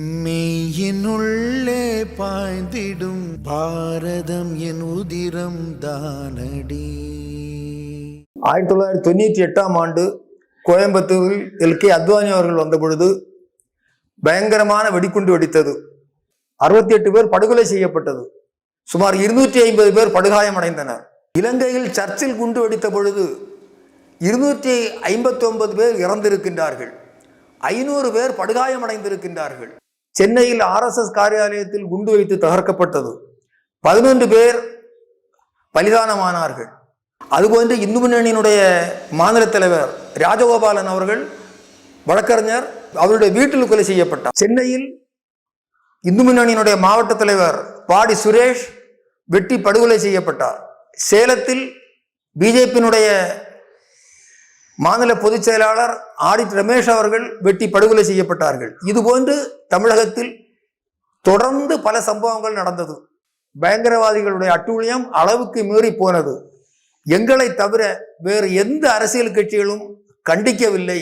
மெய்யினுள்ளே பாய்ந்திடும் பாரதம் என் உதிரம் தானடி. ஆயிரத்தி தொள்ளாயிரத்தி தொண்ணூற்றி எட்டாம் ஆண்டு கோயம்புத்தூரில் எல். கே. அத்வானி அவர்கள் வந்த பொழுது பயங்கரமான வெடிகுண்டு வெடித்தது. அறுபத்தி எட்டு பேர் படுகொலை செய்யப்பட்டது. சுமார் இருநூற்றி ஐம்பது பேர் படுகாயமடைந்தனர். இலங்கையில் சர்ச்சில் குண்டு வெடித்த பொழுது இருநூற்றி ஐம்பத்தி ஒன்பது பேர் இறந்திருக்கின்றார்கள். ஐநூறு பேர் படுகாயமடைந்திருக்கின்றார்கள். சென்னையில் ஆர்எஸ்எஸ் காரியாலயத்தில் குண்டு வைத்து தகர்க்கப்பட்டது. பதினொன்று பேர் பலிதானமானார்கள். அதுபோன்று இந்து முன்னணியினுடைய மாநில தலைவர் ராஜகோபாலன் அவர்கள் வழக்கறிஞர் அவருடைய வீட்டில் கொலை செய்யப்பட்டார். சென்னையில் இந்து முன்னணியினுடைய மாவட்ட தலைவர் பாடி சுரேஷ் வெட்டி படுகொலை செய்யப்பட்டார். சேலத்தில் பிஜேபியினுடைய மாநில பொதுச் செயலாளர் ஆடிட் ரமேஷ் அவர்கள் வெட்டி படுகொலை செய்யப்பட்டார்கள். இதுபோன்று தமிழகத்தில் தொடர்ந்து பல சம்பவங்கள் நடந்தது. பயங்கரவாதிகளுடைய அட்டூழியம் அளவுக்கு மீறி போனது. எங்களை தவிர வேறு எந்த அரசியல் கட்சிகளும் கண்டிக்கவில்லை.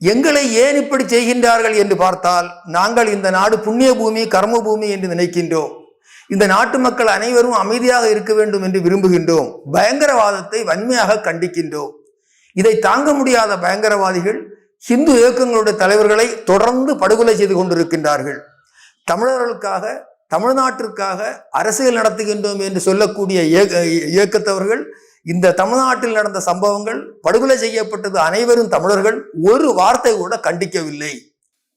எங்களை ஏன் இப்படி செய்கின்றார்கள் என்று பார்த்தால் நாங்கள் இந்த நாடு புண்ணிய பூமி கர்ம பூமி என்று நினைக்கின்றோம். இந்த நாட்டு மக்கள் அனைவரும் அமைதியாக இருக்க வேண்டும் என்று விரும்புகின்றோம். பயங்கரவாதத்தை வன்மையாக கண்டிக்கின்றோம். இதை தாங்க முடியாத பயங்கரவாதிகள் ஹிந்து இயக்கங்களுடைய தலைவர்களை தொடர்ந்து படுகொலை செய்து கொண்டிருக்கின்றார்கள். தமிழர்களுக்காக தமிழ்நாட்டிற்காக அரசியல் நடத்துகின்றோம் என்று சொல்லக்கூடிய இயக்க- இயக்கத்தவர்கள் இந்த தமிழ்நாட்டில் நடந்த சம்பவங்கள் படுகொலை செய்யப்பட்டது அனைவரும் தமிழர்கள் ஒரு வார்த்தை கூட கண்டிக்கவில்லை.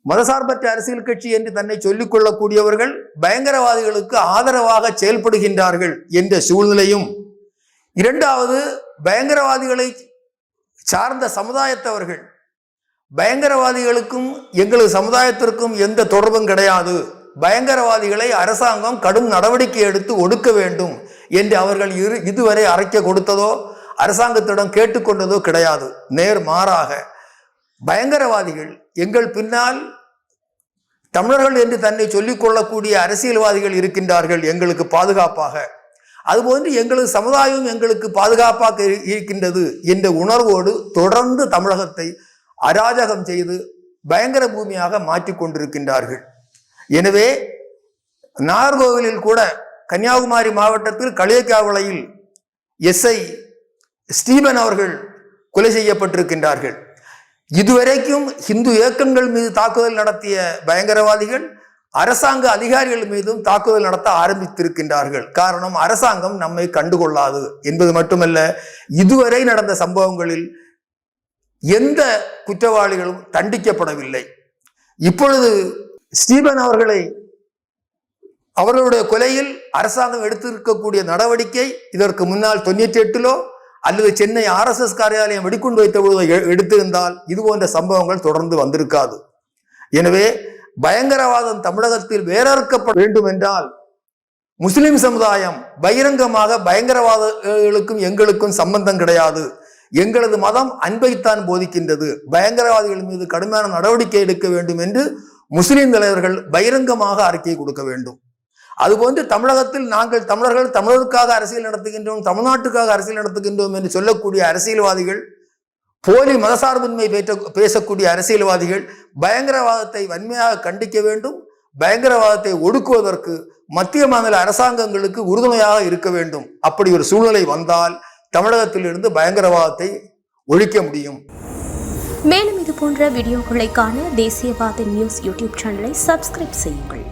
மதசார்பற்ற அரசியல் கட்சி என்று தன்னை சொல்லிக் கொள்ளக்கூடியவர்கள் பயங்கரவாதிகளுக்கு ஆதரவாக செயல்படுகின்றார்கள் என்ற சூழ்நிலையும். இரண்டாவது பயங்கரவாதிகளை சார்ந்த சமுதாயத்தவர்கள் பயங்கரவாதிகளுக்கும் எங்களது சமுதாயத்திற்கும் எந்த தொடர்பும் கிடையாது. பயங்கரவாதிகளை அரசாங்கம் கடும் நடவடிக்கை எடுத்து ஒடுக்க வேண்டும் என்று அவர்கள் இரு இதுவரை அரைக்க கொடுத்ததோ அரசாங்கத்திடம் கேட்டுக்கொண்டதோ கிடையாது. நேர் மாறாக பயங்கரவாதிகள் எங்கள் பின்னால் தமிழர்கள் என்று தன்னை சொல்லிக் கொள்ளக்கூடிய அரசியல்வாதிகள் இருக்கின்றார்கள் எங்களுக்கு பாதுகாப்பாக. அதுபோன்று எங்களது சமுதாயம் எங்களுக்கு பாதுகாப்பாக இரு- இருக்கின்றது என்ற உணர்வோடு தொடர்ந்து தமிழகத்தை அராஜகம் செய்து பயங்கர பூமியாக மாற்றிக் கொண்டிருக்கின்றார்கள். எனவே நாகர்கோவிலில் கூட கன்னியாகுமரி மாவட்டத்தில் களியக்காவளையில் எஸ்ஐ ஸ்டீபன் அவர்கள் கொலை செய்யப்பட்டிருக்கின்றார்கள். இதுவரைக்கும் இந்து இயக்கங்கள் மீது தாக்குதல் நடத்திய பயங்கரவாதிகள் அரசாங்க அதிகாரிகள் மீதும் தாக்குதல் நடத்த ஆரம்பித்திருக்கின்றார்கள். காரணம் அரசாங்கம் நம்மை கண்டுகொள்ளாது என்பது மட்டுமல்ல இதுவரை நடந்த சம்பவங்களில் எந்த குற்றவாளிகளும் தண்டிக்கப்படவில்லை. இப்பொழுது ஸ்டீபன் அவர்களை அவர்களுடைய கொலையில் அரசாங்கம் எடுத்திருக்கக்கூடிய நடவடிக்கை இதற்கு முன்னால் தொண்ணூற்றி எட்டிலோ அல்லது சென்னை ஆர்எஸ்எஸ் காரியாலயம் வெடிக்குண்டு வைத்த பொழுது எடுத்திருந்தால் இது போன்ற சம்பவங்கள் தொடர்ந்து வந்திருக்காது. எனவே பயங்கரவாதம் தமிழகத்தில் வேறறுக்கப்பட வேண்டும் என்றால் முஸ்லிம் சமுதாயம் பகிரங்கமாக பயங்கரவாதிகளுக்கும் எங்களுக்கும் சம்பந்தம் கிடையாது. எங்களது மதம் அன்பைத்தான் போதிக்கின்றது. பயங்கரவாதிகள் மீது கடுமையான நடவடிக்கை எடுக்க வேண்டும் என்று முஸ்லிம் தலைவர்கள் பகிரங்கமாக அறிக்கை கொடுக்க வேண்டும். அதுபோன்று தமிழகத்தில் நாங்கள் தமிழர்கள் தமிழருக்காக அரசியல் நடத்துகின்றோம் தமிழ்நாட்டுக்காக அரசியல் நடத்துகின்றோம் என்று சொல்லக்கூடிய அரசியல்வாதிகள் போலி மதசார்பின்மை பேற்ற பேசக்கூடிய அரசியல்வாதிகள் பயங்கரவாதத்தை வன்மையாக கண்டிக்க வேண்டும் பயங்கரவாதத்தை ஒடுக்குவதற்கு மத்திய மாநில அரசாங்கங்களுக்கு உறுதுணையாக இருக்க வேண்டும். அப்படி ஒரு சூழ்நிலை வந்தால் தமிழகத்திலிருந்து பயங்கரவாதத்தை ஒழிக்க முடியும். மேலும் இது போன்ற வீடியோக்களை காண தேசியவாத நியூஸ் யூடியூப் சேனலை சப்ஸ்கிரைப் செய்யுங்கள்.